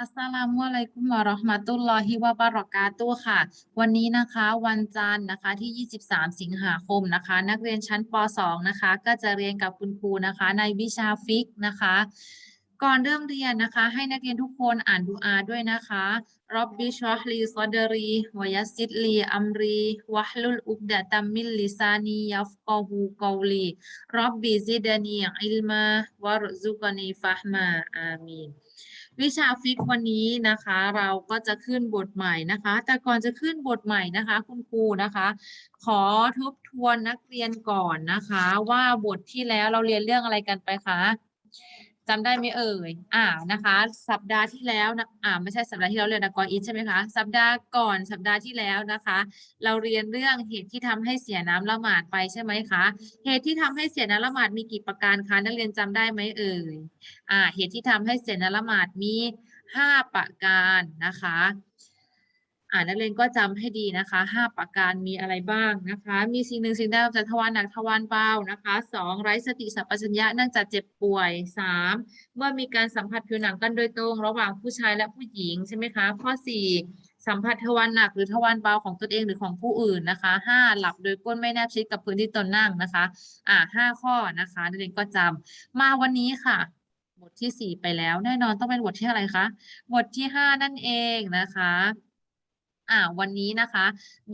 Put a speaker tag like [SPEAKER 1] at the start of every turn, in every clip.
[SPEAKER 1] อัสสลามุอะลัยกุมวะเราะห์มะตุลลอฮิวะบะเราะกาตุค่ะ วันนี้นะคะวันจันทร์นะคะที่ 23 สิงหาคมนะคะ นักเรียนชั้นป .2 นะคะ ก็จะเรียนกับคุณครูนะคะ ในวิชาฟิกนะคะ ก่อนเริ่มเรียนนะคะ ให้นักเรียนทุกคนอ่านดูอาด้วยนะคะรอบบิชอฮลีซอดรีวยัสซิดลีอัมรีวะฮลุลอุกดะตัมมิลลิซานียัฟกอฮูกอลีรอบบิซิดานีอิลมาวะรุซุกนีฟะฮมาอามีน วิชาฟิกวันนี้นะคะ เราก็จะขึ้นบทใหม่นะคะ แต่ก่อนจะขึ้นบทใหม่นะคะ คุณครูนะคะ ขอทบทวนนักเรียนก่อนนะคะ ว่าบทที่แล้วเราเรียนเรื่องอะไรกันไปคะ จำได้ไหมเอ่ย อ่า นะคะ สัปดาห์ที่แล้วนะ อ่า ไม่ใช่สัปดาห์ที่แล้วเรียนนะกออินใช่ไหมคะ สัปดาห์ก่อนสัปดาห์ที่แล้วนะคะ เราเรียนเรื่องเหตุที่ทำให้เสียน้ำละหมาดไปใช่ไหมคะ เหตุที่ทำให้เสียน้ำละหมาดมีกี่ประการคะ นักเรียนจำได้ไหมเอ่ย อ่า เหตุที่ทำให้เสียน้ำละหมาดมีห้าประการนะคะ อ่านักเรียนก็จำให้ดีนะคะห้าประการมีอะไรบ้างนะคะ มีสิ่งหนึ่งสิ่งใดจากทวารหนักทวารเบานะคะสองไร้สติสัมปชัญญะเนื่องจากเจ็บป่วยสามเมื่อมีการสัมผัสผิวหนังกันโดยตรง ระหว่างผู้ชายและผู้หญิงใช่ไหมคะ ข้อสี่สัมผัสทวารหนักหรือทวารเบาของตนเองหรือของผู้อื่นนะคะห้าหลับโดยก้นไม่แนบชิดกับพื้นที่ตนนั่งนะคะ อ่าห้าข้อนะคะนักเรียนก็จำมาวันนี้ค่ะบทที่สี่ไปแล้วแน่นอนต้องเป็นบทที่อะไรคะบทที่ห้านั่นเองนะคะ อ่าวันนี้นะคะ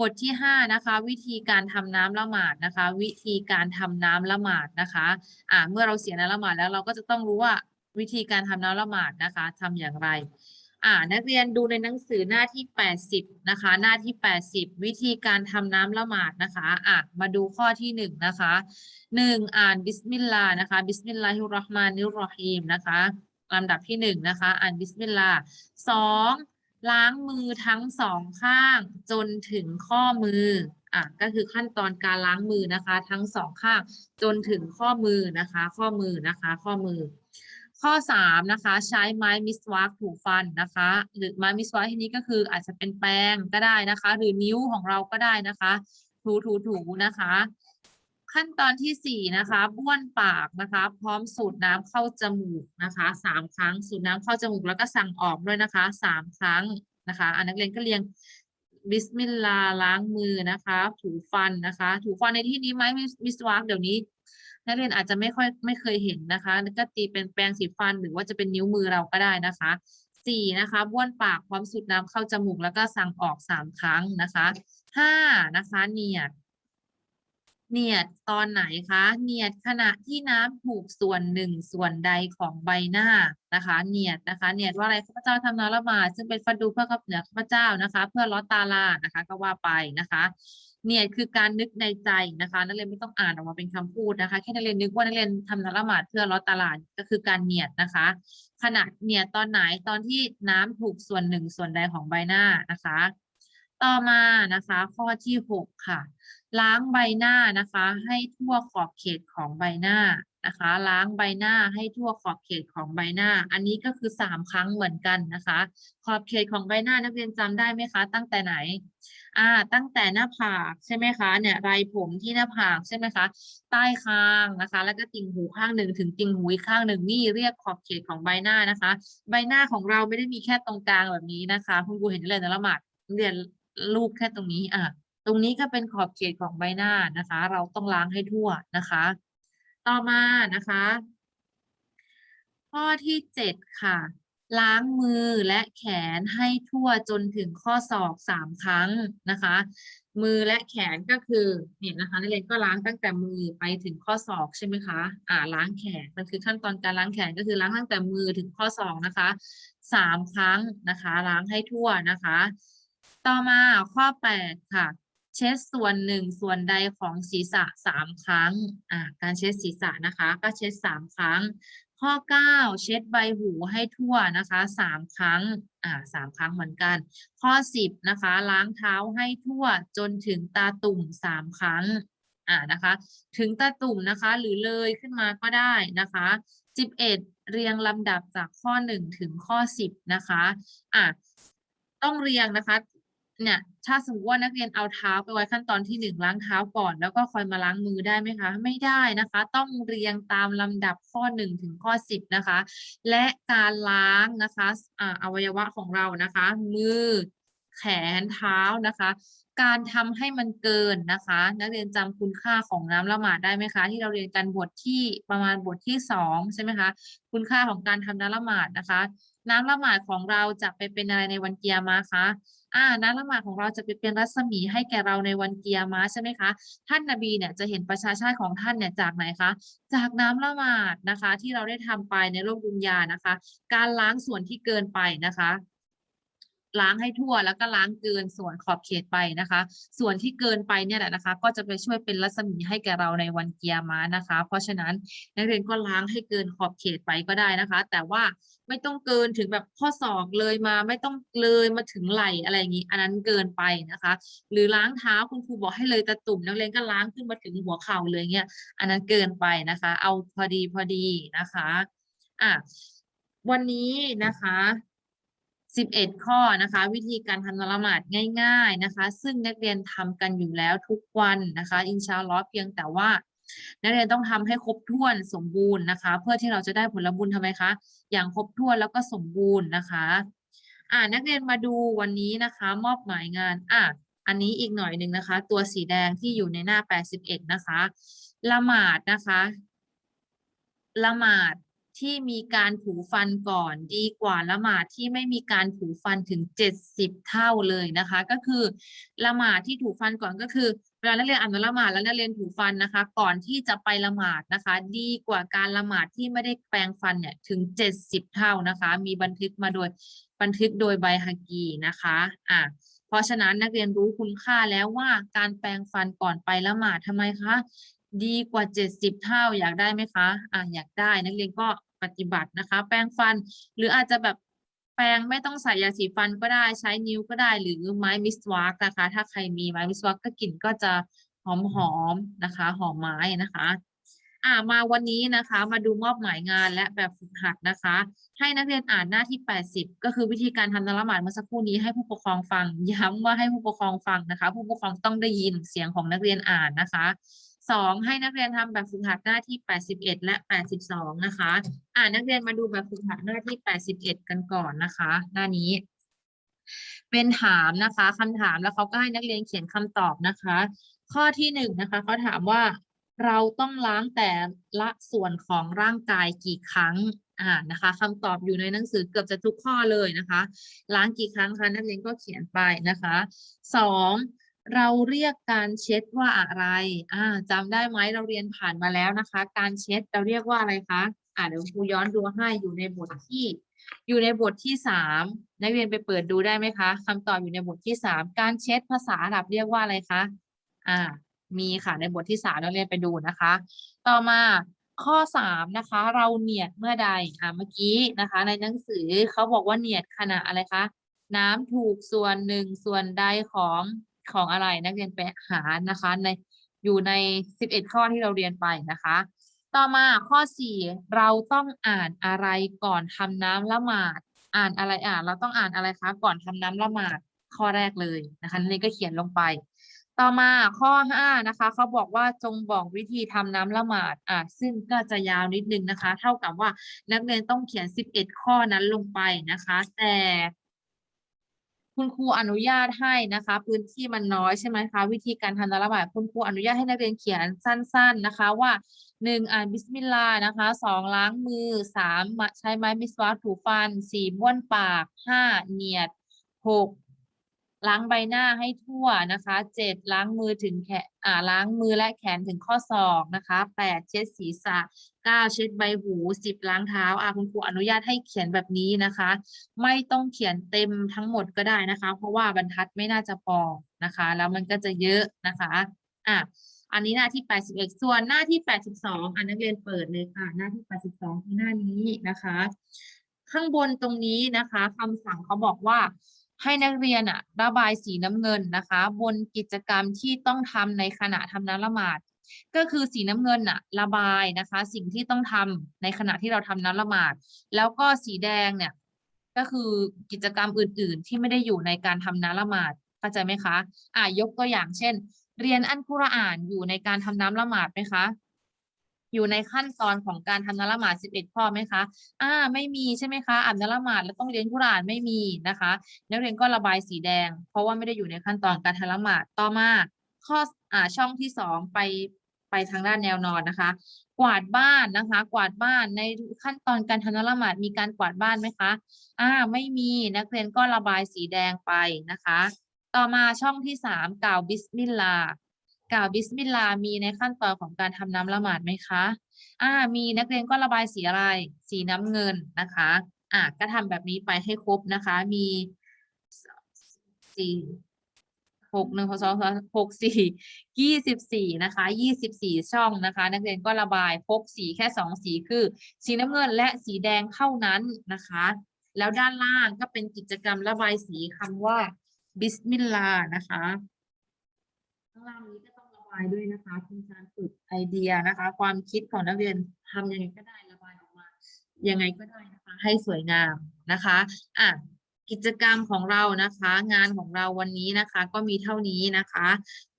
[SPEAKER 1] บทที่ห้านะคะ วิธีการทำน้ำละหมาดนะคะ วิธีการทำน้ำละหมาดนะคะอ่าเมื่อเราเสียน้ำละหมาดแล้วเราก็จะต้องรู้ว่าวิธีการทำน้ำละหมาดนะคะทำอย่างไรอ่านักเรียนดูในหนังสือหน้าที่แปดสิบนะคะ หน้าที่แปดสิบวิธีการทำน้ำละหมาดนะคะอะมาดูข้อที่หนึ่งนะคะหนึ่งอ่านบิสมิลลาห์นะคะบิสมิลลาฮิรราะห์มานิรราะฮีมนะคะลำดับที่หนึ่งนะคะ อ่านบิสมิลลาห์สอง ล้างมือทั้งสองข้างจนถึงข้อมืออะก็คือขั้นตอนการล้างมือนะคะ ทั้งสองข้างจนถึงข้อมือนะคะ ข้อมือนะคะ ข้อมือ ข้อสามนะคะใช้ไม้มิสวากถูฟันนะคะ หรือไม้มิสวากที่นี้ก็คืออาจจะเป็นแปรงก็ได้นะคะ หรือนิ้วของเราก็ได้นะคะ ถูถูถูนะคะ ขั้นตอนที่สี่นะคะบ้วนปากนะคะ พร้อมสูดน้ำเข้าจมูกนะคะสามครั้งสูดน้ำเข้าจมูกแล้วก็สั่งออกด้วยนะคะสามครั้งนะคะอันนักเรียนก็เรียงบิสมิลลาล้างมือนะคะ ถูฟันนะคะ ถูฟันในที่นี้ไหมมิสวากเดี๋ยวนี้ นักเรียนอาจจะไม่ค่อยไม่เคยเห็นนะคะ ก็ตีเป็นแปรงสีฟันหรือว่าจะเป็นนิ้วมือเราก็ได้นะคะสี่นะคะบ้วนปากพร้อมสูดน้ำเข้าจมูกแล้วก็สั่งออกสามครั้งนะคะห้านะคะเนียด เนียดตอนไหนคะ เนียดขณะที่น้ำถูกส่วนหนึ่งส่วนใดของใบหน้านะคะ เนียดนะคะ เนียดว่าอะไรข้าพเจ้าทำน้ำละหมาดซึ่งเป็นฟัดดูเพื่อกับเหนือข้าพเจ้านะคะ เพื่อลดตาลานะคะ ก็ว่าไปนะคะเนียดคือการนึกในใจนะคะ นักเรียนไม่ต้องอ่านออกมาเป็นคำพูดนะคะ แค่นักเรียนนึกว่านักเรียนทำน้ำละหมาดเพื่อลดตาลาก็คือการเนียดนะคะ ขณะเนียดตอนไหนตอนที่น้ำถูกส่วนหนึ่งส่วนใดของใบหน้านะคะ ต่อมานะคะ ข้อที่หกค่ะ ล้างใบหน้านะคะ ให้ทั่วขอบเขตของใบหน้านะคะ ล้างใบหน้าให้ทั่วขอบเขตของใบหน้า อันนี้ก็คือสามครั้งเหมือนกันนะคะ ขอบเขตของใบหน้านักเรียนจำได้ไหมคะ ตั้งแต่ไหน อ่า ตั้งแต่หน้าผากใช่ไหมคะ เนี่ยไรผมที่หน้าผากใช่ไหมคะ ใต้คางนะคะ แล้วก็ติ่งหูข้างหนึ่งถึงติ่งหูอีกข้างหนึ่งนี่เรียกขอบเขตของใบหน้านะคะ ใบหน้าของเราไม่ได้มีแค่ตรงกลางแบบนี้นะคะ คุณครูเห็นเลยนะละหมาดเรียน รูปแค่ตรงนี้อะตรงนี้ก็เป็นขอบเขตของใบหน้านะคะ เราต้องล้างให้ทั่วนะคะ ต่อมานะคะ ข้อที่เจ็ดค่ะ ล้างมือและแขนให้ทั่วจนถึงข้อศอกสามครั้งนะคะ มือและแขนก็คือเนี่ยนะคะนักเรียนก็ล้างตั้งแต่มือไปถึงข้อศอกใช่ไหมคะอ่าล้างแขนมันคือขั้นตอนการล้างแขนก็คือล้างตั้งแต่มือถึงข้อศอกนะคะสามครั้งนะคะ ล้างให้ทั่วนะคะ ต่อมาข้อแปดค่ะ เช็ดส่วนหนึ่งส่วนใดของศีรษะสามครั้งอ่าการเช็ดศีรษะนะคะ ก็เช็ดสามครั้ง ข้อเก้าเช็ดใบหูให้ทั่วนะคะสามครั้งอ่าสามครั้งเหมือนกัน ข้อสิบนะคะ ล้างเท้าให้ทั่วจนถึงตาตุ่มสามครั้งอ่านะคะ ถึงตาตุ่มนะคะหรือเลยขึ้นมาก็ได้นะคะสิบเอ็ดเรียงลำดับจากข้อหนึ่งถึงข้อสิบนะคะอะต้องเรียงนะคะ เนี่ย ถ้าสมมติว่านักเรียนเอาเท้าไปไว้ขั้นตอนที่หนึ่งล้างเท้าก่อน แล้วก็คอยมาล้างมือได้ไหมคะ ไม่ได้นะคะ ต้องเรียงตามลำดับข้อหนึ่งถึงข้อสิบนะคะ และการล้างนะคะอ่าอวัยวะของเรานะคะ มือแขนเท้านะคะ การทำให้มันเกินนะคะ นักเรียนจำคุณค่าของน้ำละหมาดได้ไหมคะ ที่เราเรียนกันบทที่ประมาณบทที่สองใช่ไหมคะ คุณค่าของการทำน้ำละหมาดนะคะ น้ำละหมาดของเราจะไปเป็นอะไรในวันเกียร์มาคะอ่าน้ำละหมาดของเราจะไปเป็นรัศมีให้แก่เราในวันเกียร์มาใช่ไหมคะ ท่านนบีเนี่ยจะเห็นประชาชาติของท่านเนี่ยจากไหนคะ จากน้ำละหมาดนะคะ ที่เราได้ทำไปในโลกดุนยานะคะ การล้างส่วนที่เกินไปนะคะ ล้างให้ทั่วแล้วก็ล้างเกินส่วนขอบเขตไปนะคะ ส่วนที่เกินไปเนี่ยแหละนะคะ ก็จะไปช่วยเป็นรัศมีให้แก่เราในวันเกียร์มานะคะ เพราะฉะนั้นนักเรียนก็ล้างให้เกินขอบเขตไปก็ได้นะคะ แต่ว่าไม่ต้องเกินถึงแบบข้อศอกเลยมา ไม่ต้องเลยมาถึงไหล่อะไรอย่างนี้อันนั้นเกินไปนะคะ หรือล้างเท้าคุณครูบอกให้เลยตะตุ่มนักเรียนก็ล้างขึ้นมาถึงหัวเข่าเลยเงี้ยอันนั้นเกินไปนะคะ เอาพอดีพอดีนะคะอะวันนี้นะคะ สิบเอ็ดข้อนะคะ วิธีการทำนละหมาดง่ายๆนะคะ ซึ่งนักเรียนทำกันอยู่แล้วทุกวันนะคะ อินชาลอเพียงแต่ว่า นักเรียนต้องทำให้ครบถ้วนสมบูรณ์นะคะ เพื่อที่เราจะได้ผลบุญทำไมคะ อย่างครบถ้วนแล้วก็สมบูรณ์นะคะอ่านักเรียนมาดูวันนี้นะคะ มอบหมายงานอะอันนี้อีกหน่อยหนึ่งนะคะ ตัวสีแดงที่อยู่ในหน้า 81 นะคะ ละหมาดนะคะ ละหมาด ที่มีการถูฟันก่อนดีกว่าละหมาดที่ไม่มีการถูฟันถึง 70 เท่าเลยนะคะ ก็คือละหมาดที่ถูฟันก่อนก็คือเวลานักเรียนอ่านละหมาดแล้วนักเรียนถูฟันนะคะ ก่อนที่จะไปละหมาดนะคะ ดีกว่าการละหมาดที่ไม่ได้แปรงฟันเนี่ยถึง 70 เท่านะคะ มีบันทึกมาโดยบันทึกโดยใบฮากีนะคะอะเพราะฉะนั้นนักเรียนรู้คุณค่าแล้วว่าการแปรงฟันก่อนไปละหมาดทำไมคะ ดีกว่าเจ็ดสิบเท่าอยากได้ไหมคะอะอยากได้นักเรียนก็ปฏิบัตินะคะ แปรงฟันหรืออาจจะแบบแปรงไม่ต้องใส่ยาสีฟันก็ได้ใช้นิ้วก็ได้ หรือไม้มิสวากนะคะ ถ้าใครมีไม้มิสวากก็กลิ่นก็จะหอมหอมๆนะคะหอมไม้นะคะอ่ามาวันนี้นะคะมาดูมอบหมายงานและแบบฝึกหัดนะคะ ให้นักเรียนอ่านหน้าที่ 80 ก็คือวิธีการทำนละหมาดเมื่อสักครู่นี้ให้ผู้ปกครองฟัง ย้ำว่าให้ผู้ปกครองฟังนะคะ ผู้ปกครองต้องได้ยินเสียงของนักเรียนอ่านนะคะ สองให้นักเรียนทำแบบฝึกหัดหน้าที่ 81 และ 82 นะคะ อ่านักเรียนมาดูแบบฝึกหัดหน้าที่ 81 กันก่อนนะคะ หน้านี้ เป็นถามนะคะคำถามแล้วเขาก็ให้นักเรียนเขียนคำตอบนะคะ ข้อที่หนึ่งนะคะเขาถามว่าเราต้องล้างแต่ละส่วนของร่างกายกี่ครั้งอ่านะคะคำตอบอยู่ในหนังสือเกือบจะทุกข้อเลยนะคะ ล้างกี่ครั้งคะนักเรียนก็เขียนไปนะคะสอง เราเรียกการเช็ดว่าอะไรอ่าจำได้ไหมเราเรียนผ่านมาแล้วนะคะ การเช็ดเราเรียกว่าอะไรคะอ่าเดี๋ยวครูย้อนดูให้อยู่ในบทที่ อยู่ในบทที่สามนักเรียนไปเปิดดูได้ไหมคะคำตอบอยู่ในบทที่สามการเช็ดภาษาอาหรับเรียกว่าอะไรคะอ่า มีค่ะในบทที่สามนักเรียนไปดูนะคะ ต่อมาข้อสามนะคะ เราเนียดเมื่อใดอ่าเมื่อกี้นะคะ ในหนังสือเขาบอกว่าเนียดขณะอะไรคะน้ำถูกส่วนหนึ่งส่วนใดของ ของอะไรนักเรียนไปหานะคะ ในอยู่ใน 11 ข้อที่เราเรียนไปนะคะ ต่อมาข้อ 4 เราต้องอ่านอะไรก่อนทำน้ำละหมาด อ่านอะไรอ่าน เราต้องอ่านอะไรคะก่อนทำน้ำละหมาดข้อแรกเลยนะคะนี่ก็เขียนลงไป ต่อมาข้อ 5 นะคะเขาบอกว่าจงบอกวิธีทำน้ำละหมาดอ่าซึ่งก็จะยาวนิดนึงนะคะ เท่ากับว่านักเรียนต้องเขียน 11 ข้อนั้นลงไปนะคะ แต่ คุณครูอนุญาตให้นะคะ พื้นที่มันน้อยใช่ไหมคะ วิธีการทำนละบายคุณครูอนุญาตให้นักเรียนเขียนสั้น ๆนะคะว่าหนึ่งอ่านบิสมิลลาห์นะคะสองล้างมือสามใช้ไม้มิสวาถูฟันสี่บ้วนปากห้าเนียดหก ล้างใบหน้าให้ทั่วนะคะเจ็ดล้างมือถึงแขนอ่าล้างมือและแขนถึงข้อศอกนะคะแปดเช็ดศีรษะเก้าเช็ดใบหูสิบล้างเท้าอ่าคุณครูอนุญาตให้เขียนแบบนี้นะคะ ไม่ต้องเขียนเต็มทั้งหมดก็ได้นะคะ เพราะว่าบรรทัดไม่น่าจะพอนะคะ แล้วมันก็จะเยอะนะคะอะอันนี้หน้าที่ 81 ส่วนหน้าที่ 82 อันนักเรียนเปิดเลยค่ะ หน้าที่ 82คือหน้านี้นะคะ ข้างบนตรงนี้นะคะคำสั่งเขาบอกว่า ให้นักเรียนอะระบายสีน้ำเงินนะคะ บนกิจกรรมที่ต้องทำในขณะทำน้ำละหมาด ก็คือสีน้ำเงินอะระบายนะคะ สิ่งที่ต้องทำในขณะที่เราทำน้ำละหมาด แล้วก็สีแดงเนี่ยก็คือกิจกรรมอื่น ๆ ที่ไม่ได้อยู่ในการทำน้ำละหมาดเข้าใจไหมคะอ่ายกตัวอย่างเช่น เรียนอันกุรอานอยู่ในการทำน้ำละหมาดไหมคะ อยู่ในขั้นตอนของการทำนละหมาดสิบเอ็ดข้อไหมคะอ่าไม่มีใช่ไหมคะอ่านนละหมาดแล้วต้องเรียนกุรานไม่มีนะคะ นักเรียนก็ระบายสีแดง เพราะว่าไม่ได้อยู่ในขั้นตอนการทำละหมาดต่อมาข้ออ่าช่องที่สองไปไปทางด้านแนวนอนนะคะ กวาดบ้านนะคะ กวาดบ้านในขั้นตอนการทำนละหมาดมีการกวาดบ้านไหมคะอ่าไม่มีนักเรียนก็ระบายสีแดงไปนะคะ ต่อมาช่องที่สามกล่าวบิสมิลลาห์ กล่าวบิสมิลลาห์มีในขั้นตอนของการทำน้ำละหมาดไหมคะอ่ามีนักเรียนก็ระบายสีอะไร สีน้ำเงินนะคะอ่าก็ทำแบบนี้ไปให้ครบนะคะ มีสี่หกหนึ่งสองสามหกสี่ยี่สิบสี่นะคะยี่สิบสี่ช่องนะคะ นักเรียนก็ระบายพบสีแค่สองสีคือ สีน้ำเงินและสีแดงเท่านั้นนะคะ แล้วด้านล่างก็เป็นกิจกรรมระบายสีคำว่าบิสมิลลาห์นะคะข้างล่างนี้ก็ายด้วยนะคะเป็นการฝึกไอเดียนะคะ ความคิดของนักเรียนทำยังไงก็ได้ระบายออกมายังไงก็ได้นะคะ ให้สวยงามนะคะอะกิจกรรมของเรานะคะ งานของเราวันนี้นะคะ ก็มีเท่านี้นะคะ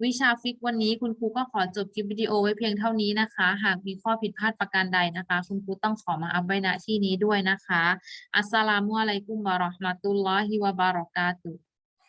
[SPEAKER 1] วิชาฟิกวันนี้คุณครูก็ขอจบคลิปวิดีโอไว้เพียงเท่านี้นะคะ หากมีข้อผิดพลาดประการใดนะคะ คุณครูต้องขอมาอัพไว้ณที่นี้ด้วยนะคะ อัสสลามุอะลัยกุมวะเราะห์มะตุลลอฮิวะบารอกาตุ